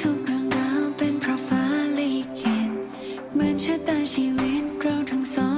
ทุกเรื่องราวเป็นเพราะฟ้าลิขิตเหมือนชะตาชีวิตเราทั้งสอง